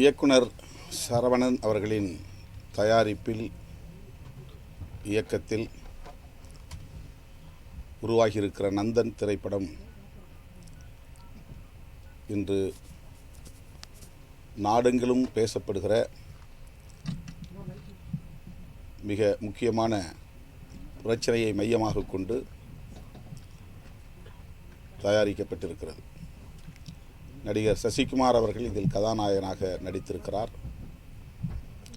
இயக்குனர் சரவணன் அவர்களின் தயாரிப்பில் இயக்கத்தில் உருவாகியிருக்கிற நந்தன் திரைப்படம் இன்று நாடெங்கிலும் பேசப்படுகிற மிக முக்கியமான பிரச்சனையை மையமாக கொண்டு தயாரிக்கப்பட்டிருக்கிறது. நடிகர் சசிகுமார் அவர்கள் இதில் கதாநாயகனாக நடித்திருக்கிறார்.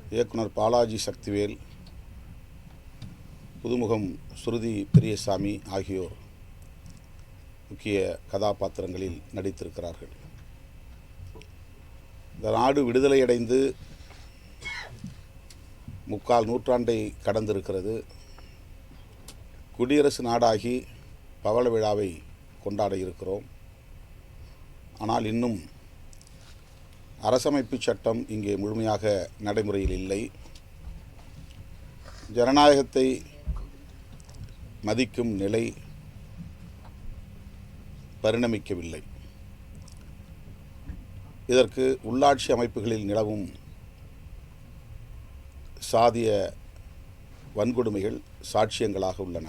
இயக்குனர் பாலாஜி சக்திவேல் புதுமுகம் ஸ்ருதி பெரியசாமி ஆகியோர் முக்கிய கதாபாத்திரங்களில் நடித்திருக்கிறார்கள். இந்த நாடு விடுதலையடைந்து முக்கால் நூற்றாண்டை கடந்திருக்கிறது. குடியரசு நாடாகி பவள விழாவை கொண்டாட இருக்கிறோம். ஆனால் இன்னும் அரசமைப்பு சட்டம் இங்கே முழுமையாக நடைமுறையில் இல்லை. ஜனநாயகத்தை மதிக்கும் நிலை பரிணமிக்கவில்லை. இதற்கு உள்ளாட்சி அமைப்புகளில் நிலவும் சாதிய வன்கொடுமைகள் சாட்சியங்களாக உள்ளன.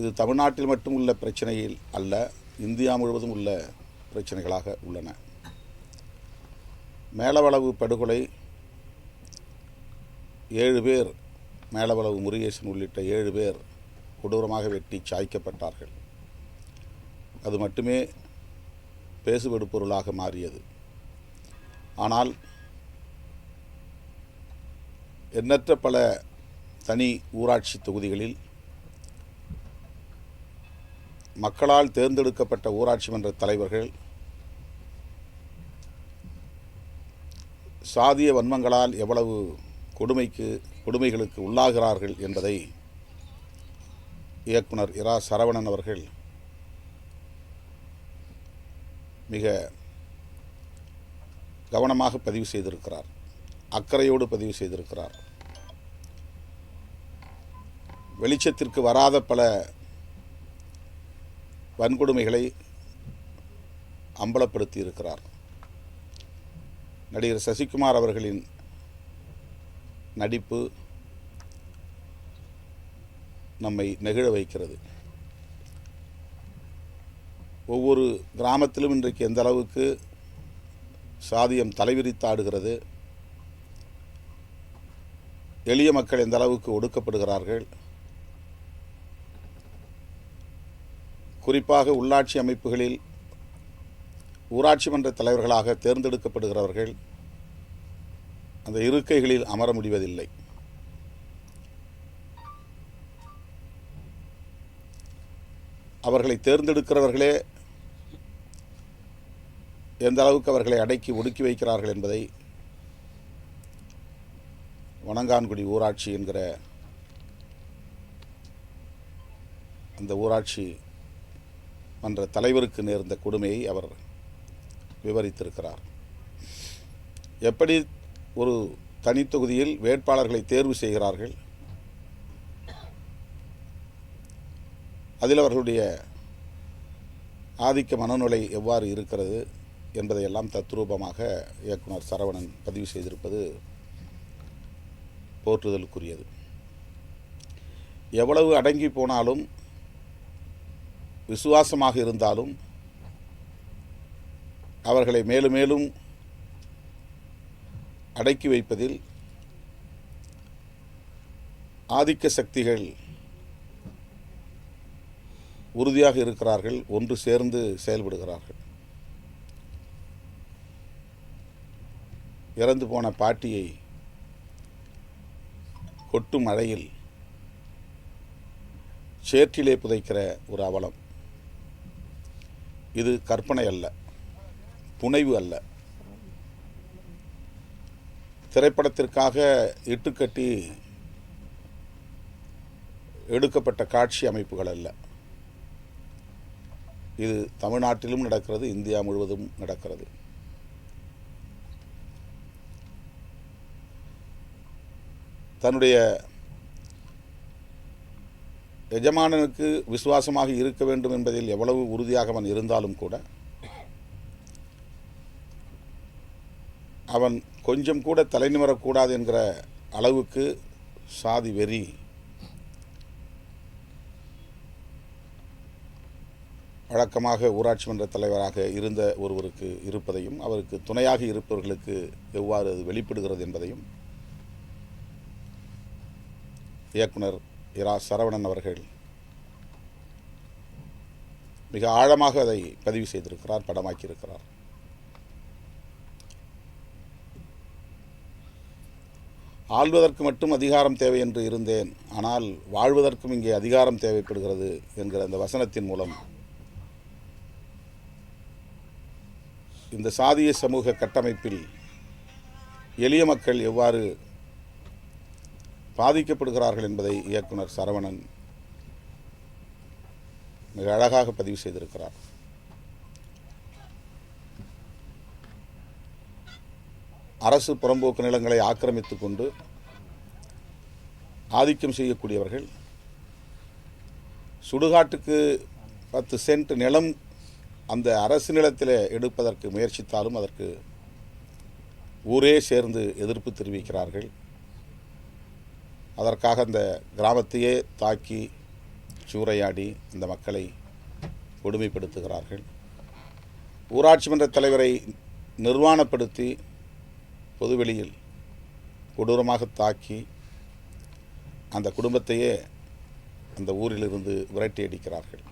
இது தமிழ்நாட்டில் மட்டும் உள்ள பிரச்சனையில் அல்ல இந்தியா முழுவதும் உள்ள பிரச்சனைகளாக உள்ளன. மேலவளவு படுகொலை ஏழு பேர் மேலவளவு முருகேசன் உள்ளிட்ட ஏழு பேர் கொடூரமாக வெட்டி சாய்க்கப்பட்டார்கள். அது மட்டுமே பேசுபடு பொருளாக மாறியது. ஆனால் எண்ணற்ற பல தனி ஊராட்சி தொகுதிகளில் மக்களால் தேர்ந்தெடுக்கப்பட்ட ஊராட்சி மன்ற தலைவர்கள் சாதிய வன்மங்களால் எவ்வளவு கொடுமைக்கு கொடுமைகளுக்கு உள்ளாகிறார்கள் என்பதை இயக்குனர் இரா. சரவணன் அவர்கள் மிக கவனமாக பதிவு செய்திருக்கிறார். அக்கறையோடு பதிவு செய்திருக்கிறார். வெளிச்சத்திற்கு வராத பல வன்கொடுமைகளை அம்பலப்படுத்தி இருக்கிறார் நடிகர் சசிகுமார் அவர்களின் நடிப்பு நம்மை நெகிழ வைக்கிறது. ஒவ்வொரு கிராமத்திலும் இன்றைக்கு எந்த அளவுக்கு சாதியம் தலைவிரித்தாடுகிறது எளிய மக்கள் எந்த அளவுக்கு ஒடுக்கப்படுகிறார்கள் குறிப்பாக உள்ளாட்சி அமைப்புகளில் ஊராட்சி மன்ற தலைவர்களாக தேர்ந்தெடுக்கப்படுகிறவர்கள் அந்த இருக்கைகளில் அமர முடிவதில்லை. அவர்களை தேர்ந்தெடுக்கிறவர்களே எந்த அளவுக்கு அவர்களை அடக்கி ஒடுக்கி வைக்கிறார்கள் என்பதை வணங்கான்குடி ஊராட்சி என்கிற அந்த ஊராட்சி மன்ற தலைவருக்கு நேர்ந்த கொடுமையை அவர் விவரித்திருக்கிறார். எப்படி ஒரு தனித்தொகுதியில் வேட்பாளர்களை தேர்வு செய்கிறார்கள்? அதில் அவர்களுடைய ஆதிக்க மனநிலை எவ்வாறு இருக்கிறது என்பதையெல்லாம் தத்ரூபமாக இயக்குனர் சரவணன் பதிவு செய்திருப்பது போற்றுதலுக்குரியது. எவ்வளவு அடங்கி போனாலும் விசுவாசமாக இருந்தாலும் அவர்களை மேலும் மேலும் அடக்கி வைப்பதில் ஆதிக்க சக்திகள் உறுதியாக இருக்கிறார்கள் ஒன்று சேர்ந்து செயல்படுகிறார்கள். இறந்து போன பாட்டியை கொட்டும் மழையில் சேற்றிலே புதைக்கிற ஒரு அவலம். இது கற்பனை அல்ல. புனைவு அல்ல. திரைப்படத்திற்காக இட்டுக்கட்டி எடுக்கப்பட்ட காட்சி அமைப்புகள் அல்ல. இது தமிழ்நாட்டிலும் நடக்கிறது இந்தியா முழுவதும் நடக்கிறது. தன்னுடைய எஜமானனுக்கு விசுவாசமாக இருக்க வேண்டும் என்பதில் எவ்வளவு உறுதியாக அவன் இருந்தாலும் கூட அவன் கொஞ்சம் கூட தலை நிமிரக்கூடாது என்கிற அளவுக்கு சாதி வெறி. வழக்கமாக ஊராட்சி மன்ற தலைவராக இருந்த ஒருவருக்கு இருப்பதையும் அவருக்கு துணையாக இருப்பவர்களுக்கு எவ்வாறு அது வெளிப்படுகிறது என்பதையும் இயக்குனர் இரா சரவணன் அவர்கள் மிக ஆழமாக அதை பதிவு செய்திருக்கிறார் படமாக்கியிருக்கிறார். ஆள்வதற்கு மட்டும் அதிகாரம் தேவை என்று இருந்தேன் ஆனால் வாழ்வதற்கும் இங்கே அதிகாரம் தேவைப்படுகிறது என்கிற அந்த வசனத்தின் மூலம் இந்த சாதிய சமூக கட்டமைப்பில் எளிய மக்கள் எவ்வாறு பாதிக்கப்படுகிறார்கள் என்பதை இயக்குனர் சரவணன் மிக அழகாக பதிவு செய்திருக்கிறார். அரசு புறம்போக்கு நிலங்களை ஆக்கிரமித்துக் கொண்டு ஆதிக்கம் செய்யக்கூடியவர்கள் சுடுகாட்டுக்கு பத்து சென்ட் நிலம் அந்த அரசு நிலத்தில் எடுப்பதற்கு முயற்சித்தாலும் அதற்கு ஊரே சேர்ந்து எதிர்ப்பு தெரிவிக்கிறார்கள். அதற்காக அந்த கிராமத்தையே தாக்கி சூறையாடி அந்த மக்களை கொடுமைப்படுத்துகிறார்கள். ஊராட்சி மன்ற தலைவரை நிர்வாணப்படுத்தி பொதுவெளியில் கொடூரமாக தாக்கி அந்த குடும்பத்தையே அந்த ஊரிலிருந்து விரட்டி அடிக்கிறார்கள்.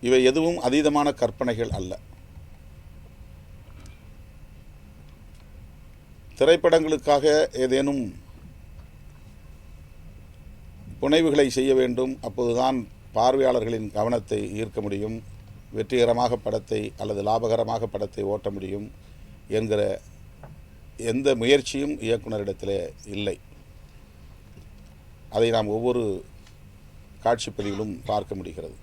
இவை எதுவும் அதீதமான கற்பனைகள் அல்ல. திரைப்படங்களுக்காக ஏதேனும் புனைவுகளை செய்ய வேண்டும். அப்போதுதான் பார்வையாளர்களின் கவனத்தை ஈர்க்க முடியும். வெற்றிகரமாக படத்தை அல்லது லாபகரமாக படத்தை ஓட்ட முடியும் என்கிற எந்த முயற்சியும் இயக்குனரிடத்தில் இல்லை. அதை நாம் ஒவ்வொரு காட்சிப்பதிவிலும் பார்க்க முடிகிறது.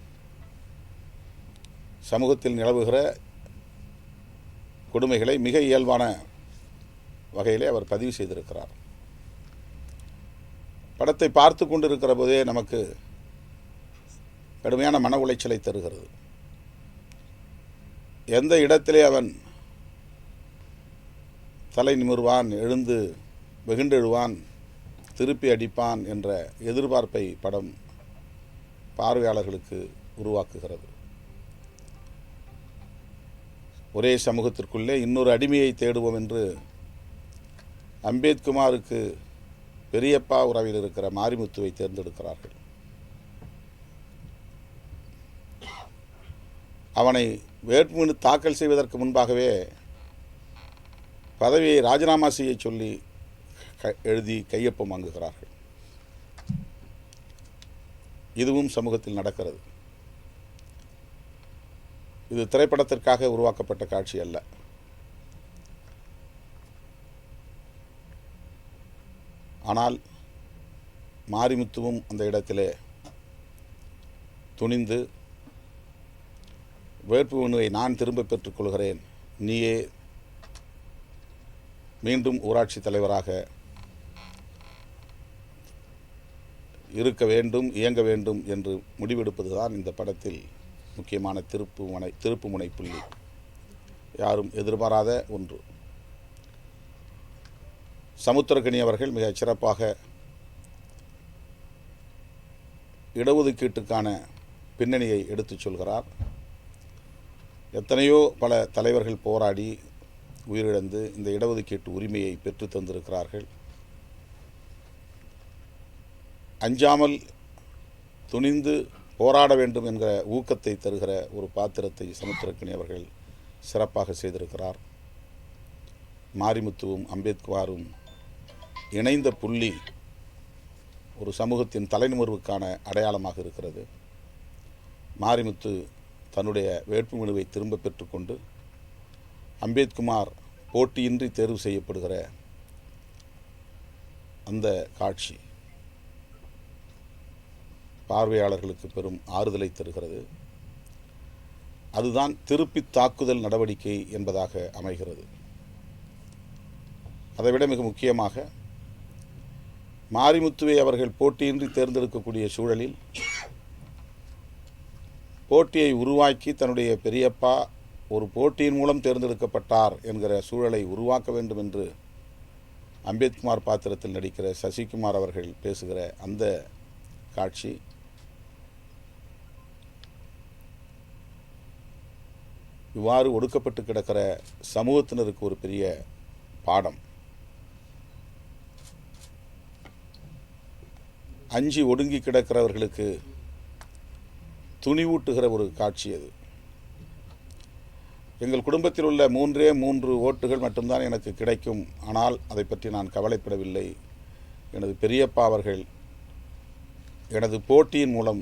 சமூகத்தில் நிலவுகிற கொடுமைகளை மிக இயல்பான வகையிலே அவர் பதிவு செய்திருக்கிறார். படத்தை பார்த்து கொண்டிருக்கிற போதே நமக்கு கடுமையான மன உளைச்சலை தருகிறது. எந்த இடத்திலே அவன் தலை நிமிர்வான் எழுந்து வெகுண்டெழுவான் திருப்பி அடிப்பான் என்ற எதிர்பார்ப்பை படம் பார்வையாளர்களுக்கு உருவாக்குகிறது. ஒரே சமூகத்திற்குள்ளே இன்னொரு அடிமையை தேடுவோம் என்று அம்பேத்குமாருக்கு பெரியப்பா உறவில் இருக்கிற மாரிமுத்துவை தேர்ந்தெடுக்கிறார்கள். அவனை வேட்புமனு தாக்கல் செய்வதற்கு முன்பாகவே பதவியை ராஜினாமா செய்ய சொல்லி க எழுதி கையொப்பம் வாங்குகிறார்கள். இதுவும் சமூகத்தில் நடக்கிறது. இது திரைப்படத்திற்காக உருவாக்கப்பட்ட காட்சி அல்ல. ஆனால் மாரிமுத்துவும் அந்த இடத்திலே துணிந்து வேட்புமனுவை நான் திரும்ப பெற்றுக்கொள்கிறேன் நீயே மீண்டும் ஊராட்சி தலைவராக இருக்க வேண்டும் இயங்க வேண்டும் என்று முடிவெடுப்பதுதான் இந்த படத்தில் முக்கியமான திருப்பு முனை திருப்பு முனை புள்ளி யாரும் எதிர்பாராத ஒன்று. சமுத்திரகனி அவர்கள் மிகச் சிறப்பாக இடஒதுக்கீட்டுக்கான பின்னணியை எடுத்துச் சொல்கிறார். எத்தனையோ பல தலைவர்கள் போராடி உயிரிழந்து இந்த இடஒதுக்கீட்டு உரிமையை பெற்று தந்திருக்கிறார்கள். அஞ்சாமல் துணிந்து போராட வேண்டும் என்கிற ஊக்கத்தை தருகிற ஒரு பாத்திரத்தை சமுத்திரக்கணி அவர்கள் சிறப்பாக செய்திருக்கிறார். மாரிமுத்துவும் அம்பேத்கரும் இணைந்த புள்ளி ஒரு சமூகத்தின் தலைநிமர்வுக்கான அடையாளமாக இருக்கிறது. மாரிமுத்து தன்னுடைய வேட்புமனுவை திரும்ப பெற்றுக்கொண்டு அம்பேத்குமார் போட்டியின்றி தேர்வு செய்யப்படுகிற அந்த காட்சி பார்வையாளர்களுக்கு பெரும் ஆறுதலை தருகிறது. அதுதான் திருப்பி தாக்குதல் நடவடிக்கை என்பதாக அமைகிறது. அதைவிட மிக முக்கியமாக மாரிமுத்துவை அவர்கள் போட்டியின்றி தேர்ந்தெடுக்கக்கூடிய சூழலில் போட்டியை உருவாக்கி தன்னுடைய பெரியப்பா ஒரு போட்டியின் மூலம் தேர்ந்தெடுக்கப்பட்டார் என்கிற சூழலை உருவாக்க வேண்டும் என்று அம்பேத்குமார் பாத்திரத்தில் நடிக்கிற சசிகுமார் அவர்கள் பேசுகிற அந்த காட்சி. இவ்வாறு ஒடுக்கப்பட்டு கிடக்கிற சமூகத்தினருக்கு ஒரு பெரிய பாடம். அஞ்சி ஒடுங்கி கிடக்கிறவர்களுக்கு துணிவூட்டுகிற ஒரு காட்சி அது. எங்கள் குடும்பத்தில் உள்ள மூன்றே மூன்று ஓட்டுகள் மட்டும்தான் எனக்கு கிடைக்கும். ஆனால் அதை பற்றி நான் கவலைப்படவில்லை. எனது பெரியப்பா அவர்கள் எனது போட்டியின் மூலம்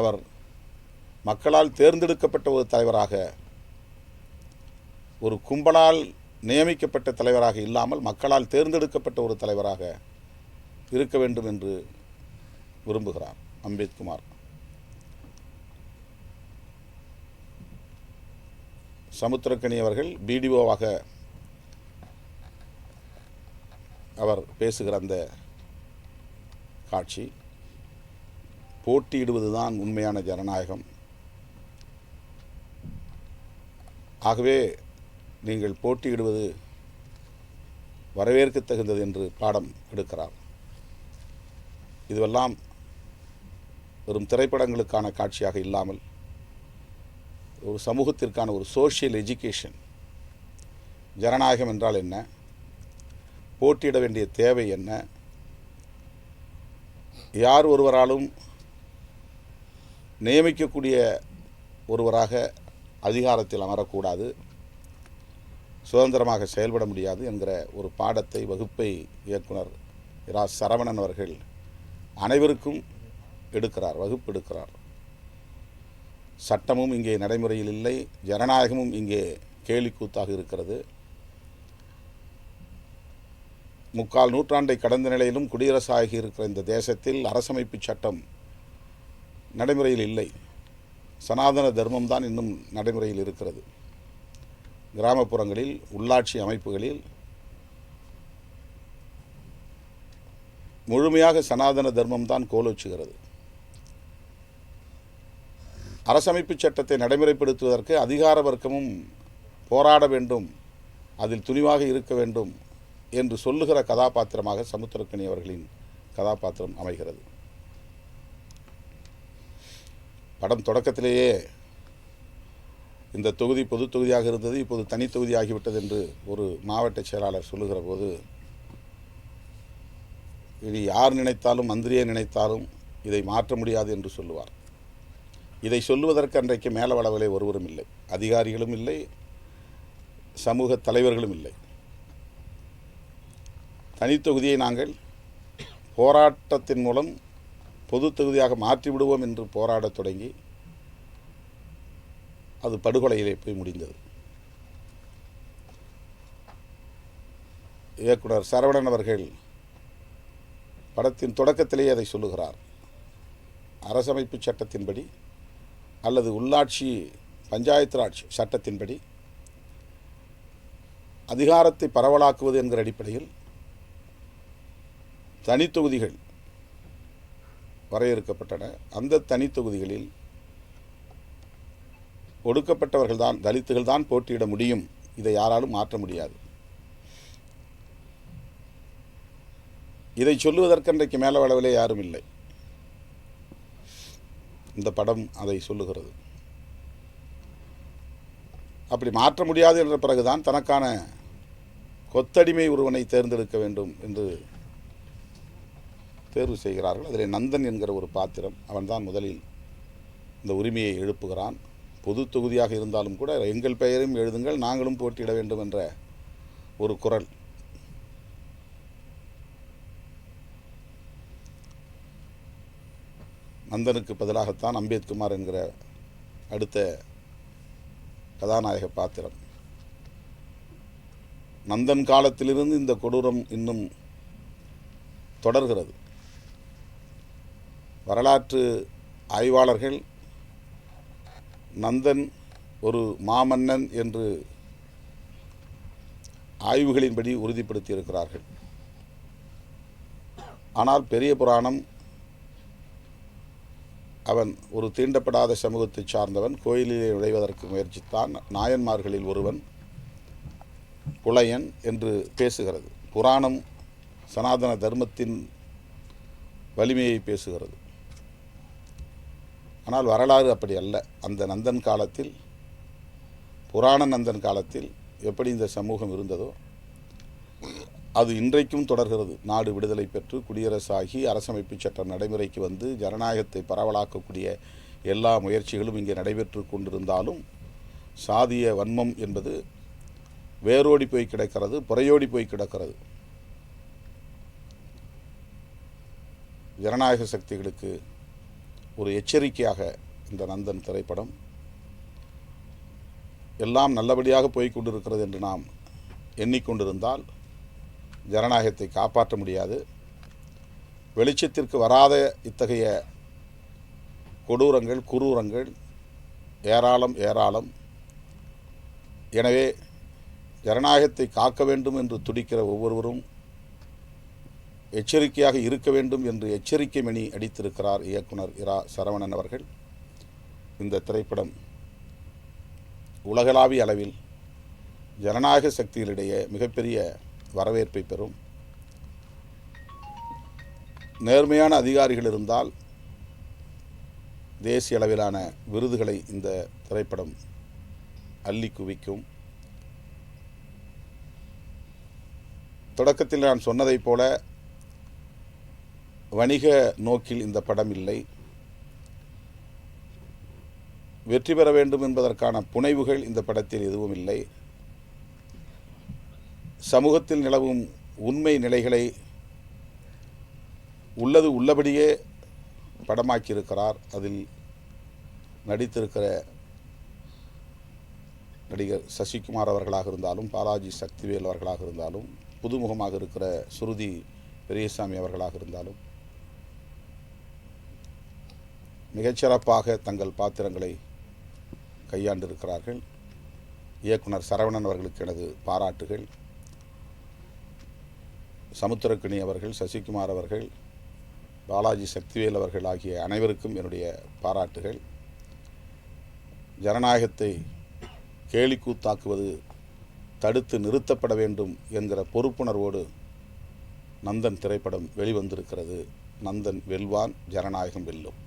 அவர் மக்களால் தேர்ந்தெடுக்கப்பட்ட ஒரு தலைவராக ஒரு கும்பலால் நியமிக்கப்பட்ட தலைவராக இல்லாமல் மக்களால் தேர்ந்தெடுக்கப்பட்ட ஒரு தலைவராக இருக்க வேண்டும் என்று விரும்புகிறார் அம்பேத்குமார். சமுத்திரக்கணி அவர்கள் பிடிஓவாக அவர் பேசுகிற அந்த காட்சி போட்டியிடுவதுதான் உண்மையான ஜனநாயகம். ஆகவே நீங்கள் போட்டியிடுவது வரவேற்கத் தகுந்தது என்று பாடம் எடுக்கிறார். இதுவெல்லாம் வெறும் திரைப்படங்களுக்கான காட்சியாக இல்லாமல் ஒரு சமூகத்திற்கான ஒரு சோஷியல் எஜுகேஷன் ஜனநாயகம் என்றால் என்ன? போட்டியிட வேண்டிய தேவை என்ன? யார் ஒருவராலும் நியமிக்கக்கூடிய ஒருவராக அதிகாரத்தில் அமரக்கூடாது சுதந்திரமாக செயல்பட முடியாது என்கிற ஒரு பாடத்தை வகுப்பை இயக்குனர் இரா சரவணன் அவர்கள் அனைவருக்கும் எடுக்கிறார் வகுப்பு எடுக்கிறார் சட்டமும் இங்கே நடைமுறையில் இல்லை ஜனநாயகமும் இங்கே கேலிக்கூத்தாக இருக்கிறது. முக்கால் நூற்றாண்டை கடந்த நிலையிலும் குடியரசாகி இருக்கிற இந்த தேசத்தில் அரசமைப்பு சட்டம் நடைமுறையில் இல்லை. சனாதன தர்மம் தான் இன்னும் நடைமுறையில் இருக்கிறது. கிராமப்புறங்களில் உள்ளாட்சி அமைப்புகளில் முழுமையாக சனாதன தர்மம் தான் கோலோச்சுகிறது அரசமைப்பு சட்டத்தை நடைமுறைப்படுத்துவதற்கு அதிகார வர்க்கமும் போராட வேண்டும் அதில் துணிவாக இருக்க வேண்டும் என்று சொல்லுகிற கதாபாத்திரமாக சமுத்திரக்கணி அவர்களின் கதாபாத்திரம் அமைகிறது. படம் தொடக்கத்திலேயே இந்த தொகுதி பொது தொகுதியாக இருந்தது இப்போது தனி தொகுதி ஆகிவிட்டது என்று ஒரு மாவட்ட செயலாளர் சொல்லுகிற போது இது யார் நினைத்தாலும் மந்திரியை நினைத்தாலும் இதை மாற்ற முடியாது என்று சொல்லுவார். இதை சொல்லுவதற்கு அன்றைக்கு மேலவளவிலே ஒருவரும் இல்லை. அதிகாரிகளும் இல்லை சமூக தலைவர்களும் இல்லை. தனித்தொகுதியை நாங்கள் போராட்டத்தின் மூலம் பொது தொகுதியாக மாற்றிவிடுவோம் என்று போராடத் தொடங்கி அது படுகொலையிலே போய் முடிந்தது. இயக்குனர் சரவணன் அவர்கள் படத்தின் தொடக்கத்திலேயே அதை சொல்லுகிறார். அரசமைப்பு சட்டத்தின்படி அல்லது உள்ளாட்சி பஞ்சாயத்து ராஜ் சட்டத்தின்படி அதிகாரத்தை பரவலாக்குவது என்கிற அடிப்படையில் தனித்தொகுதிகள் வரையறுக்கப்பட்டன. அந்த தனித்தொகுதிகளில் ஒடுக்கப்பட்டவர்கள் தான் தலித்துகள் தான் போட்டியிட முடியும். இதை யாராலும் மாற்ற முடியாது. இதை சொல்லுவதற்கு அன்றைக்கு மேலவளவிலே யாரும் இல்லை. இந்த படம் அதை சொல்லுகிறது. அப்படி மாற்ற முடியாது என்ற பிறகுதான் தனக்கான கொத்தடிமை ஒருவனை தேர்ந்தெடுக்க வேண்டும் என்று தேர்வு செய்கிறார்கள். அதில் நந்தன் என்கிற ஒரு பாத்திரம் அவன்தான் முதலில் இந்த உரிமையை எழுப்புகிறான். பொது தொகுதியாக இருந்தாலும் கூட எங்கள் பெயரையும் எழுதுங்கள் நாங்களும் போட்டியிட வேண்டும் என்ற ஒரு குரல் நந்தனுக்கு பதிலாகத்தான் அம்பேத்குமார் என்கிற அடுத்த கதாநாயக பாத்திரம். நந்தன் காலத்திலிருந்து இந்த கொடூரம் இன்னும் தொடர்கிறது. வரலாற்று ஆய்வாளர்கள் நந்தன் ஒரு மாமன்னன் என்று ஆய்வுகளின்படி உறுதிப்படுத்தியிருக்கிறார்கள். ஆனால் பெரிய புராணம் அவன் ஒரு தீண்டப்படாத சமூகத்தைச் சார்ந்தவன் கோயிலிலே நுழைவதற்கு முயற்சித்தான். நாயன்மார்களில் ஒருவன் புலையன் என்று பேசுகிறது. புராணம் சனாதன தர்மத்தின் வலிமையை பேசுகிறது. ஆனால் வரலாறு அப்படி அல்ல. அந்த நந்தன் காலத்தில் புராண நந்தன் காலத்தில் எப்படி இந்த சமூகம் இருந்ததோ அது இன்றைக்கும் தொடர்கிறது. நாடு விடுதலை பெற்று குடியரசாகி அரசமைப்பு சட்டம் நடைமுறைக்கு வந்து ஜனநாயகத்தை பரவலாக்கக்கூடிய எல்லா முயற்சிகளும் இங்கே நடைபெற்று கொண்டிருந்தாலும் சாதிய வன்மம் என்பது வேரோடி போய் கிடக்கிறது புறையோடி போய் கிடக்கிறது. ஜனநாயக சக்திகளுக்கு ஒரு எச்சரிக்கையாக இந்த நந்தன் திரைப்படம் எல்லாம் நல்லபடியாக போய்க் கொண்டிருக்கிறது என்று நாம் எண்ணிக்கொண்டிருந்தால் ஜனநாயகத்தை காப்பாற்ற முடியாது. வெளிச்சத்திற்கு வராத இத்தகைய கொடூரங்கள் குரூரங்கள் ஏராளம் ஏராளம். எனவே ஜனநாயகத்தை காக்க வேண்டும் என்று துடிக்கிற ஒவ்வொருவரும் எச்சரிக்கையாக இருக்க வேண்டும் என்று எச்சரிக்கை மணி அடித்திருக்கிறார் இயக்குனர் இரா. சரவணன் அவர்கள். இந்த திரைப்படம் உலகளாவிய அளவில் ஜனநாயக சக்திகளிடையே மிகப்பெரிய வரவேற்பை பெறும். நேர்மையான அதிகாரிகள் இருந்தால் தேசிய அளவிலான விருதுகளை இந்த திரைப்படம் அள்ளி குவிக்கும். தொடக்கத்தில் நான் சொன்னதைப் போல வணிக நோக்கில் இந்த படம் இல்லை. வெற்றி பெற வேண்டும் என்பதற்கான புனைவுகள் இந்த படத்தில் எதுவும் இல்லை. சமூகத்தில் நிலவும் உண்மை நிலைகளை உள்ளது உள்ளபடியே படமாக்கியிருக்கிறார். அதில் நடித்திருக்கிற நடிகர் சசிகுமார் அவர்களாக இருந்தாலும் பாலாஜி சக்திவேல் அவர்களாக இருந்தாலும் புதுமுகமாக இருக்கிற சுருதி பெரியசாமி அவர்களாக இருந்தாலும் மிகச்சிறப்பாக தங்கள் பாத்திரங்களை கையாண்டிருக்கிறார்கள். இயக்குனர் சரவணன் அவர்களுக்கு எனது பாராட்டுகள். சமுத்திரக்கணி அவர்கள் சசிகுமார் அவர்கள் பாலாஜி சக்திவேல் அவர்கள் ஆகிய அனைவருக்கும் என்னுடைய பாராட்டுகள். ஜனநாயகத்தை கேலிக்கூத்தாக்குவது தடுத்து நிறுத்தப்பட வேண்டும் என்கிற பொறுப்புணர்வோடு நந்தன் திரைப்படம் வெளிவந்திருக்கிறது. நந்தன் வெல்வான் ஜனநாயகம் வெல்லும்.